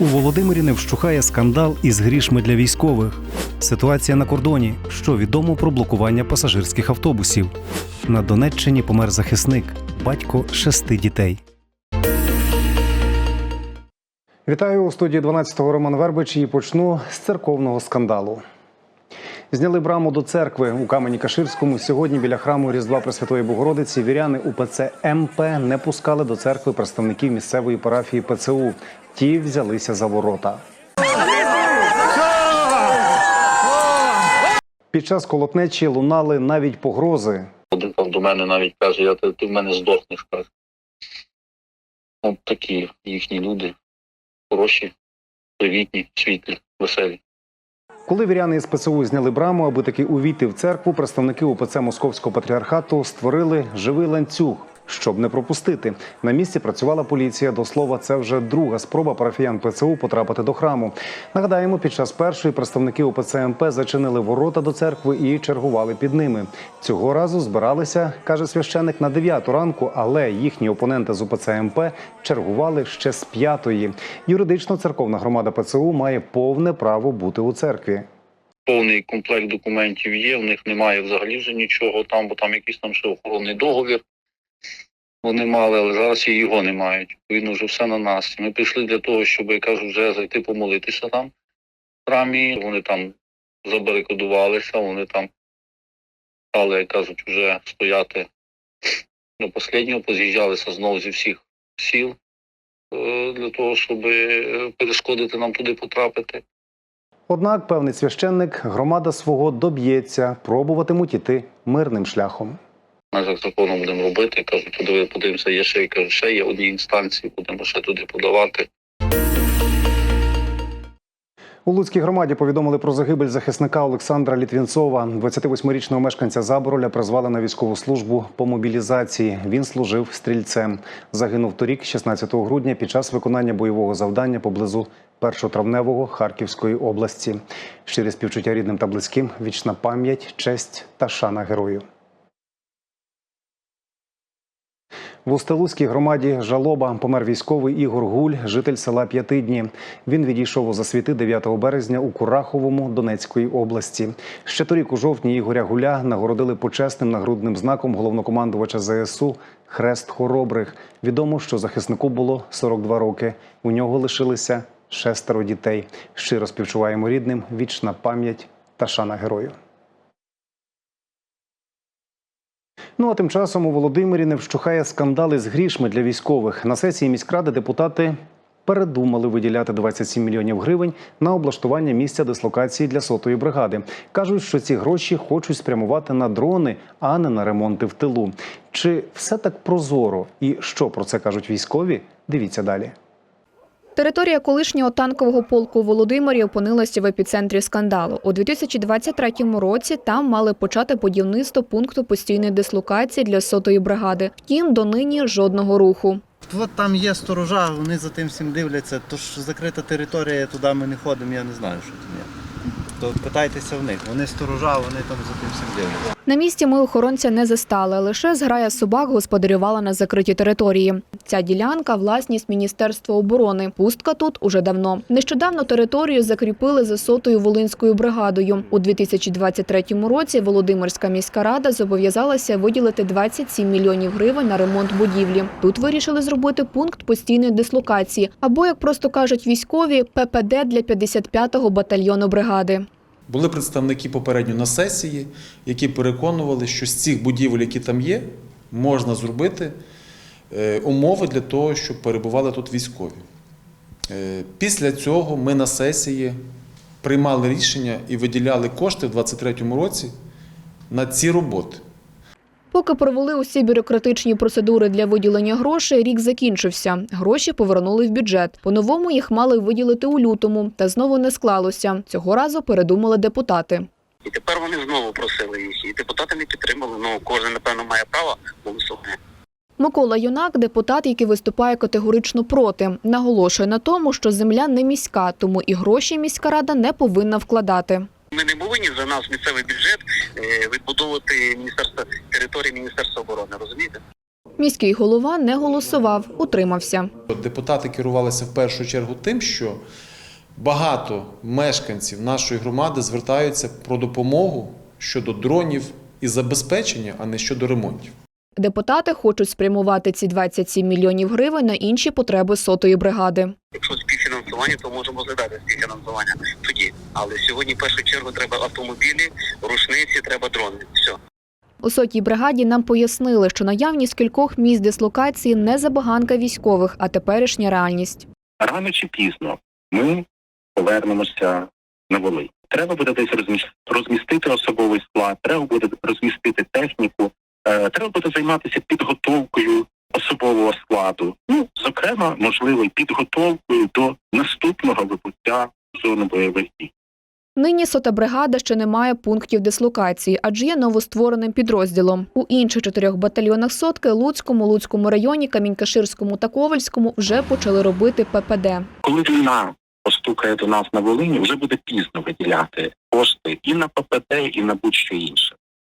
У Володимирі не вщухає скандал із грішми для військових. Ситуація на кордоні. Що відомо про блокування пасажирських автобусів. На Донеччині помер захисник, батько шести дітей. Вітаю у студії 12-го Роман Вербич і почну з церковного скандалу. Зняли браму до церкви у камені Каширському. Сьогодні біля храму Різдва Пресвятої Богородиці віряни УПЦ МП не пускали до церкви представників місцевої парафії ПЦУ. Ті взялися за ворота. Під час колотнечі лунали навіть погрози. Один там до мене навіть каже, я ти, ти в мене здохнеш. каже. От такі їхні люди. Хороші, привітні, світлі, веселі. Коли віряни із ПЦУ зняли браму, аби таки увійти в церкву, представники УПЦ Московського патріархату створили живий ланцюг, щоб не пропустити. На місці працювала поліція. До слова, це вже друга спроба парафіян ПЦУ потрапити до храму. Нагадаємо, під час першої представники УПЦ МП зачинили ворота до церкви і чергували під ними. Цього разу збиралися, каже священик, на 9 ранку, але їхні опоненти з УПЦ МП чергували ще з п'ятої. Юридично церковна громада ПЦУ має повне право бути у церкві. Повний комплект документів є, в них немає взагалі вже нічого там, бо там якийсь там ще охоронний договір. Вони мали, але зараз і його не мають. Відповідно, вже все на нас. Ми прийшли для того, щоб, я кажу, вже зайти помолитися там в храмі. Вони там забарикадувалися, вони там стали, як кажуть, вже стояти до останнього, поз'їжджалися знову зі всіх сіл е, для того, щоб е, перешкодити нам туди потрапити. Однак певний священник громада свого доб'ється, пробуватимуть іти мирним шляхом. За законом будемо робити. Кажуть, подиви, подивимося, є ще, кажуть, ще є одні інстанції, будемо ще туди подавати. У Луцькій громаді повідомили про загибель захисника Олександра Літвінцова. 28-річного мешканця Забороля призвали на військову службу по мобілізації. Він служив стрільцем. Загинув торік, 16 грудня, під час виконання бойового завдання поблизу першотравневого Харківської області. Щирі співчуття рідним та близьким, вічна пам'ять, честь та шана герою. В Устилузькій громаді Жалоба помер військовий Ігор Гуль, житель села П'ятидні. Він відійшов у засвіти 9 березня у Кураховому Донецької області. Ще торік у жовтні Ігоря Гуля нагородили почесним нагрудним знаком головнокомандувача ЗСУ Хрест Хоробрих. Відомо, що захиснику було 42 роки. У нього лишилися шестеро дітей. Щиро співчуваємо рідним. Вічна пам'ять та шана герою. Ну а тим часом у Володимирі не вщухає скандал із грішми для військових. На сесії міськради депутати передумали виділяти 27 мільйонів гривень на облаштування місця дислокації для сотої бригади. кажуть, що ці гроші хочуть спрямувати на дрони, а не на ремонти в тилу. Чи все так прозоро? І що про це кажуть військові? Дивіться далі. Територія колишнього танкового полку Володимирі опинилася в епіцентрі скандалу. У 2023 році там мали почати будівництво пункту постійної дислокації для сотої бригади. Втім, донині жодного руху. От там є сторожа, вони за тим всім дивляться. Тож закрита територія, туди ми не ходимо, я не знаю, що там є. То питайтеся в них. Вони сторожа, вони там за тим всім дивляться. На місці ми охоронця не застали. Лише зграя собак господарювала на закритій території. Ця ділянка власність Міністерства оборони. Пустка тут уже давно. Нещодавно територію закріпили за сотою волинською бригадою. У 2023 році Володимирська міська рада зобов'язалася виділити 27 мільйонів гривень на ремонт будівлі. Тут вирішили зробити пункт постійної дислокації, або як просто кажуть військові, ППД для 55-го батальйону бригади. Були представники попередньо на сесії, які переконували, що з цих будівель, які там є, можна зробити е, умови для того, щоб перебували тут військові. Е, Після цього ми на сесії приймали рішення і виділяли кошти в 2023 році на ці роботи. Поки провели усі бюрократичні процедури для виділення грошей, рік закінчився. Гроші повернули в бюджет. По-новому їх мали виділити у лютому, та знову не склалося. Цього разу передумали депутати. І тепер вони знову просили їх. І депутати не підтримали. Ну кожен напевно має право голосувати. Микола Юнак, депутат, який виступає категорично проти, наголошує на тому, що земля не міська, тому і гроші міська рада не повинна вкладати. Ми не повинні за нас місцевий бюджет е, відбудовувати міністерство території Міністерства оборони. Розумієте? Міський голова не голосував, утримався. Депутати керувалися в першу чергу тим, що багато мешканців нашої громади звертаються про допомогу щодо дронів і забезпечення, а не щодо ремонтів. Депутати хочуть спрямувати ці 27 мільйонів гривень на інші потреби сотої бригади. Якщо співфінансування, то можемо розглядати співфінансування тоді. Але сьогодні в першу чергу треба автомобілі, рушниці, треба дрони. Все. У сотій бригаді нам пояснили, що наявність кількох місць дислокації не забаганка військових, а теперішня реальність. рано чи пізно ми повернемося на Волинь. Треба буде десь розміс- розмістити особовий склад, треба буде розмістити техніку, е, треба буде займатися підготовкою особового складу. Ну, зокрема, можливо, підготовкою до наступного вибуття в зону бойових дій. Нині сота бригада ще не має пунктів дислокації, адже є новоствореним підрозділом. У інших чотирьох батальйонах сотки Луцькому, Луцькому районі, Камінькаширському та Ковальському вже почали робити ППД. Коли війна постукає до нас на Волині, вже буде пізно виділяти кошти і на ППД, і на будь-що інше.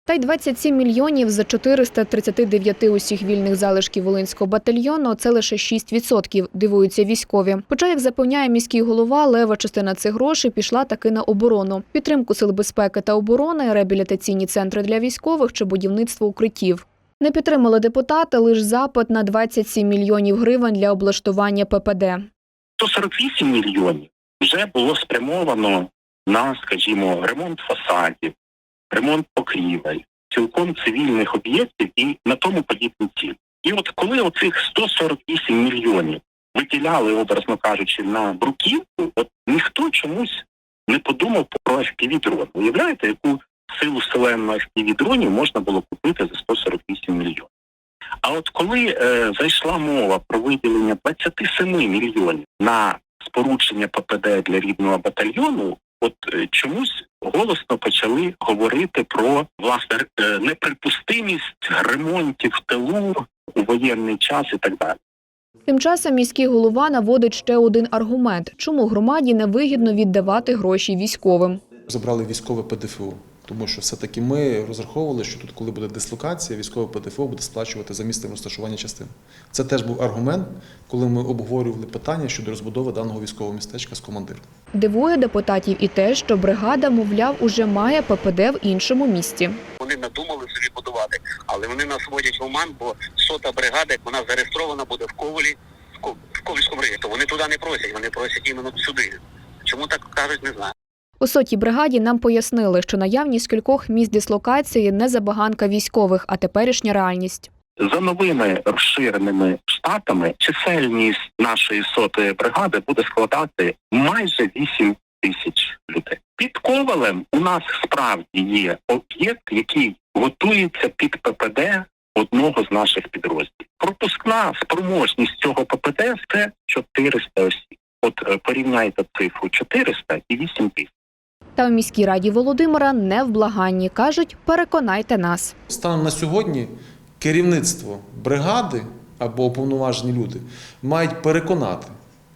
Та й 27 мільйонів за 439 усіх вільних залишків Волинського батальйону – це лише 6%, дивуються військові. Хоча, як запевняє міський голова, лева частина цих грошей пішла таки на оборону, підтримку сил безпеки та оборони, реабілітаційні центри для військових чи будівництво укриттів. Не підтримали депутати лише запит на 27 мільйонів гривень для облаштування ППД. 148 мільйонів вже було спрямовано на, скажімо, ремонт фасадів, ремонт покрівель, цілком цивільних об'єктів і на тому подібні цілі. І от коли оцих 148 мільйонів виділяли, образно кажучи, на бруківку, от ніхто чомусь не подумав про fpv дрон Уявляєте, яку силу вселенної fpv дронів можна було купити за 148 мільйонів? А от коли е, зайшла мова про виділення 27 мільйонів на спорудження ППД для рідного батальйону, от е, чомусь голосно почали говорити про власне е, неприпустимість ремонтів тилу у воєнний час і так далі. Тим часом міський голова наводить ще один аргумент, чому громаді невигідно віддавати гроші військовим. Забрали військове ПДФО, тому що все-таки ми розраховували, що тут, коли буде дислокація, військове ПДФО буде сплачувати за місцем розташування частин. Це теж був аргумент, коли ми обговорювали питання щодо розбудови даного військового містечка з командиром. Дивує депутатів і те, що бригада, мовляв, уже має ППД в іншому місті. Вони надумали собі будувати, але вони нас вводять в оман, бо сота бригада, як вона зареєстрована буде в Ковалі, в Ко- в Ковальському районі, то вони туди не просять, вони просять іменно сюди. Чому так кажуть, не знаю. У сотій бригаді нам пояснили, що наявність кількох місць дислокації не забаганка військових, а теперішня реальність. За новими розширеними штатами чисельність нашої сотої бригади буде складати майже 8 тисяч людей. Під ковалем у нас справді є об'єкт, який готується під ППД одного з наших підрозділів. Пропускна спроможність цього ППД це 400 осіб. От е, порівняйте цифру 400 і 8 тисяч. Та в міській раді Володимира не в благанні. Кажуть, переконайте нас. Станом на сьогодні керівництво бригади або уповноважені люди мають переконати,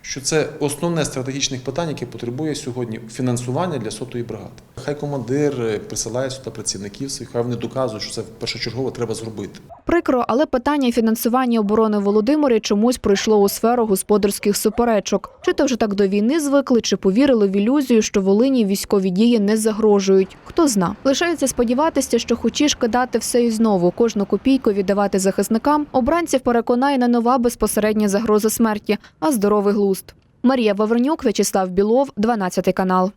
що це основне стратегічне питання, яке потребує сьогодні фінансування для сотої бригади. Хай командир е, присилає сюди працівників хай вони доказують, що це першочергово треба зробити. Прикро, але питання фінансування оборони Володимирі чомусь пройшло у сферу господарських суперечок. Чи то вже так до війни звикли, чи повірили в ілюзію, що Волині військові дії не загрожують. Хто зна. Лишається сподіватися, що хочеш кидати все і знову, кожну копійку віддавати захисникам, обранців переконає не нова безпосередня загроза смерті, а здоровий глузд. Марія Вавренюк, В'ячеслав Білов, 12 канал.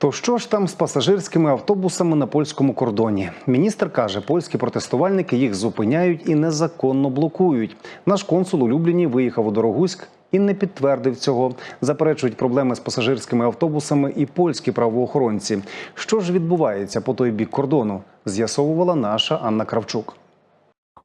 То що ж там з пасажирськими автобусами на польському кордоні? Міністр каже, польські протестувальники їх зупиняють і незаконно блокують. Наш консул у Любліні виїхав у Дорогуськ і не підтвердив цього. Заперечують проблеми з пасажирськими автобусами і польські правоохоронці. Що ж відбувається по той бік кордону? З'ясовувала наша Анна Кравчук.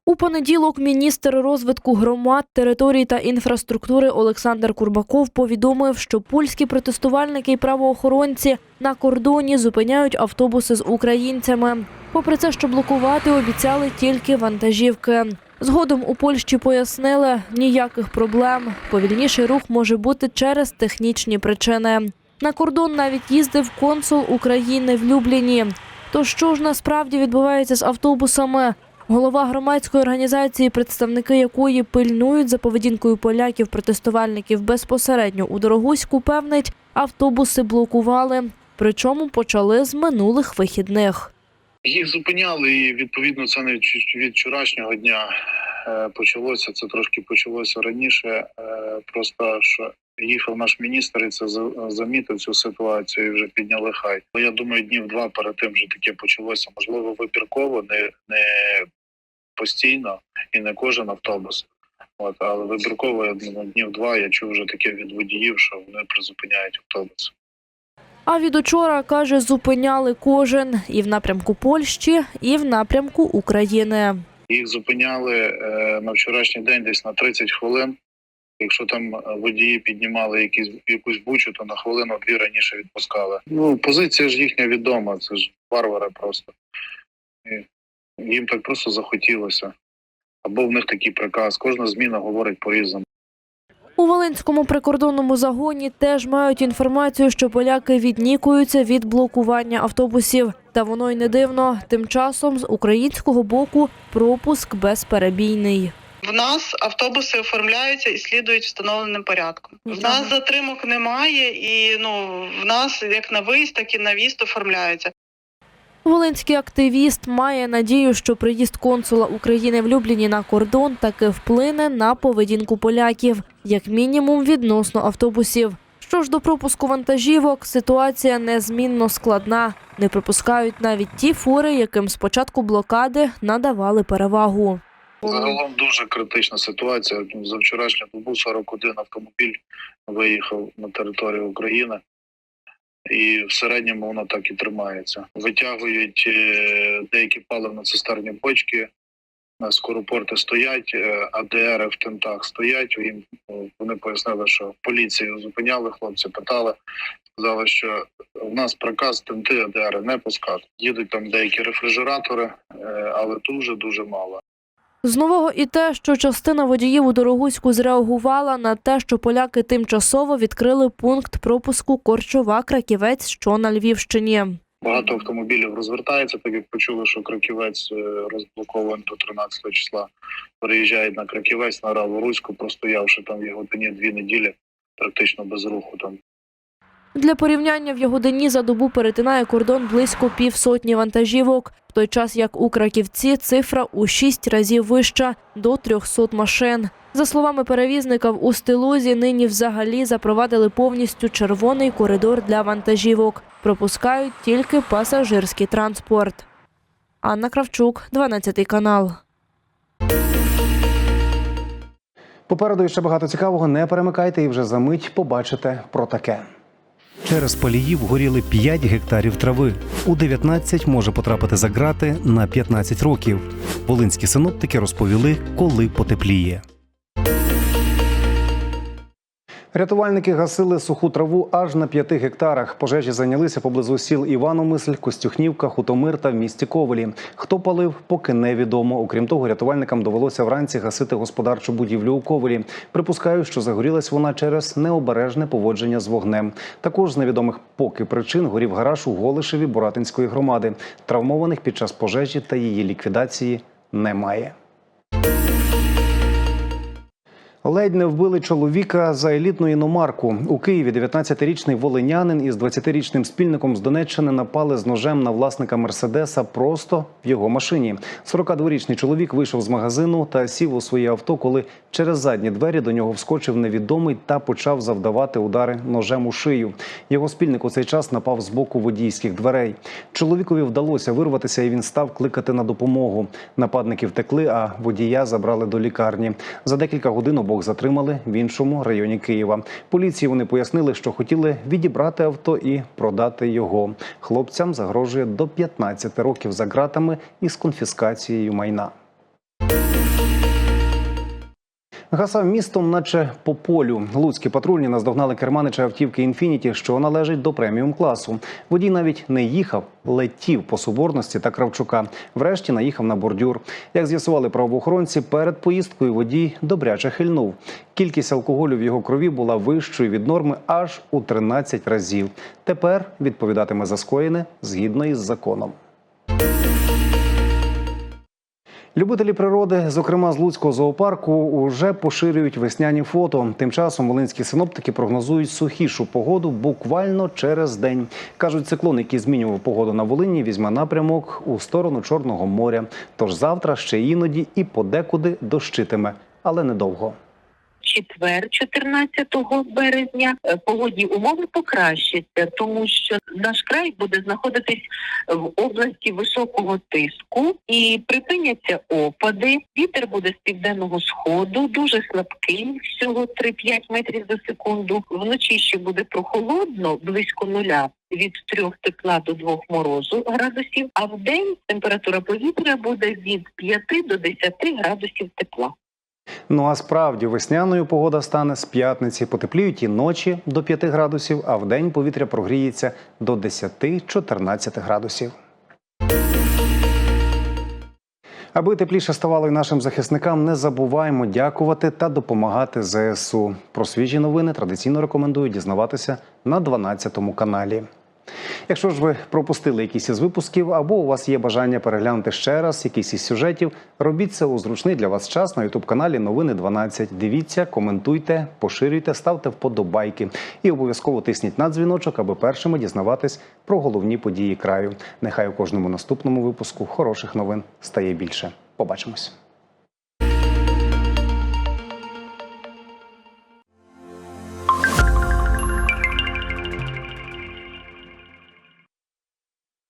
У понеділок міністр розвитку громад, територій та інфраструктури Олександр Курбаков повідомив, що польські протестувальники і правоохоронці на кордоні зупиняють автобуси з українцями. Попри це, що блокувати обіцяли тільки вантажівки. Згодом у Польщі пояснили, ніяких проблем. Повільніший рух може бути через технічні причини. На кордон навіть їздив консул України в Любліні. То що ж насправді відбувається з автобусами? Голова громадської організації, представники якої пильнують за поведінкою поляків-протестувальників безпосередньо у Дорогуську, певнить, автобуси блокували. Причому почали з минулих вихідних. Їх зупиняли, і відповідно це не від- вчорашнього дня е, почалося. Це трошки почалося раніше. Е, Просто що їхав наш міністр і це замітив цю ситуацію і вже підняли хай. Я думаю, днів два перед тим вже таке почалося. Можливо, вибірково, не, не постійно і не кожен автобус. От, але вибірково я думаю, днів два я чув вже таке від водіїв, що вони призупиняють автобус. А від учора каже, зупиняли кожен і в напрямку Польщі, і в напрямку України. Їх зупиняли е, на вчорашній день десь на 30 хвилин. Якщо там е, водії піднімали якісь якусь бучу, то на хвилину дві раніше відпускали. Ну позиція ж їхня відома, це ж варвари просто. І їм так просто захотілося. Або в них такий приказ. Кожна зміна говорить по-різному. У Волинському прикордонному загоні теж мають інформацію, що поляки віднікуються від блокування автобусів. Та воно й не дивно. Тим часом з українського боку пропуск безперебійний. В нас автобуси оформляються і слідують встановленим порядком. В нас затримок немає, і ну в нас як на виїзд, так і на в'їзд оформляються. Волинський активіст має надію, що приїзд консула України в Любліні на кордон таки вплине на поведінку поляків, як мінімум відносно автобусів. Що ж до пропуску вантажівок, ситуація незмінно складна. Не пропускають навіть ті фури, яким з початку блокади надавали перевагу. Загалом дуже критична ситуація. За вчорашню добу 41 автомобіль виїхав на територію України. І в середньому воно так і тримається. Витягують е, деякі паливно-цистерні бочки, на скоропорти стоять, е, АДР в тентах стоять. Їм е, вони пояснили, що поліцію зупиняли, хлопці питали. Сказали, що в нас приказ тенти АДР не пускати. Їдуть там деякі рефрижератори, але дуже дуже мало. З нового і те, що частина водіїв у Дорогуську зреагувала на те, що поляки тимчасово відкрили пункт пропуску Корчова Краківець, що на Львівщині. Багато автомобілів розвертається, так як почули, що Краківець е, розблокований до 13 числа. Переїжджають на Краківець на Раворуську, простоявши там його дні дві неділі, практично без руху там. Для порівняння в його дні за добу перетинає кордон близько півсотні вантажівок, в той час як у Краківці цифра у шість разів вища – до 300 машин. За словами перевізника, в Устилузі нині взагалі запровадили повністю червоний коридор для вантажівок. Пропускають тільки пасажирський транспорт. Анна Кравчук, 12 канал. Попереду ще багато цікавого. Не перемикайте і вже за мить побачите про таке. Через паліїв горіли 5 гектарів трави. У 19 може потрапити за грати на 15 років. Волинські синоптики розповіли, коли потепліє. Рятувальники гасили суху траву аж на п'яти гектарах. Пожежі зайнялися поблизу сіл Іваномисль, Костюхнівка, Хутомир та в місті Ковелі. Хто палив, поки невідомо. Окрім того, рятувальникам довелося вранці гасити господарчу будівлю у Ковелі. Припускають, що загорілась вона через необережне поводження з вогнем. Також з невідомих поки причин горів гараж у Голишеві Буратинської громади. Травмованих під час пожежі та її ліквідації немає. Ледь не вбили чоловіка за елітну іномарку. У Києві 19-річний волинянин із 20-річним спільником з Донеччини напали з ножем на власника Мерседеса просто в його машині. 42-річний чоловік вийшов з магазину та сів у своє авто, коли через задні двері до нього вскочив невідомий та почав завдавати удари ножем у шию. Його спільник у цей час напав з боку водійських дверей. Чоловікові вдалося вирватися, і він став кликати на допомогу. Нападники втекли, а водія забрали до лікарні. За декілька годин обох затримали в іншому районі Києва. Поліції вони пояснили, що хотіли відібрати авто і продати його. Хлопцям загрожує до 15 років за ґратами із конфіскацією майна. Гасав містом, наче по полю. Луцькі патрульні наздогнали керманича автівки «Інфініті», що належить до преміум класу. Водій навіть не їхав, летів по Соборності та Кравчука. Врешті наїхав на бордюр. Як з'ясували правоохоронці, перед поїздкою водій добряче хильнув. Кількість алкоголю в його крові була вищою від норми аж у 13 разів. Тепер відповідатиме за скоєне згідно із законом. Любителі природи, зокрема з Луцького зоопарку, уже поширюють весняні фото. Тим часом волинські синоптики прогнозують сухішу погоду буквально через день. кажуть, циклон, який змінював погоду на Волині, візьме напрямок у сторону Чорного моря. Тож завтра ще іноді і подекуди дощитиме, але недовго. Четвер, 14 березня, е, погодні умови покращаться, тому що наш край буде знаходитись в області високого тиску і припиняться опади. Вітер буде з південного сходу, дуже слабкий, всього 3-5 метрів за секунду. Вночі ще буде прохолодно, близько нуля. Від трьох тепла до двох морозу градусів, а в день температура повітря буде від 5 до 10 градусів тепла. Ну а справді весняною погода стане з п'ятниці. Потепліють і ночі до 5 градусів, а в день повітря прогріється до 10-14 градусів. Аби тепліше ставало і нашим захисникам, не забуваємо дякувати та допомагати ЗСУ. Про свіжі новини традиційно рекомендую дізнаватися на 12 каналі. Якщо ж ви пропустили якісь із випусків, або у вас є бажання переглянути ще раз якийсь із сюжетів, робіть це у зручний для вас час на ютуб каналі Новини 12. Дивіться, коментуйте, поширюйте, ставте вподобайки і обов'язково тисніть на дзвіночок, аби першими дізнаватись про головні події краю. Нехай у кожному наступному випуску хороших новин стає більше. Побачимось.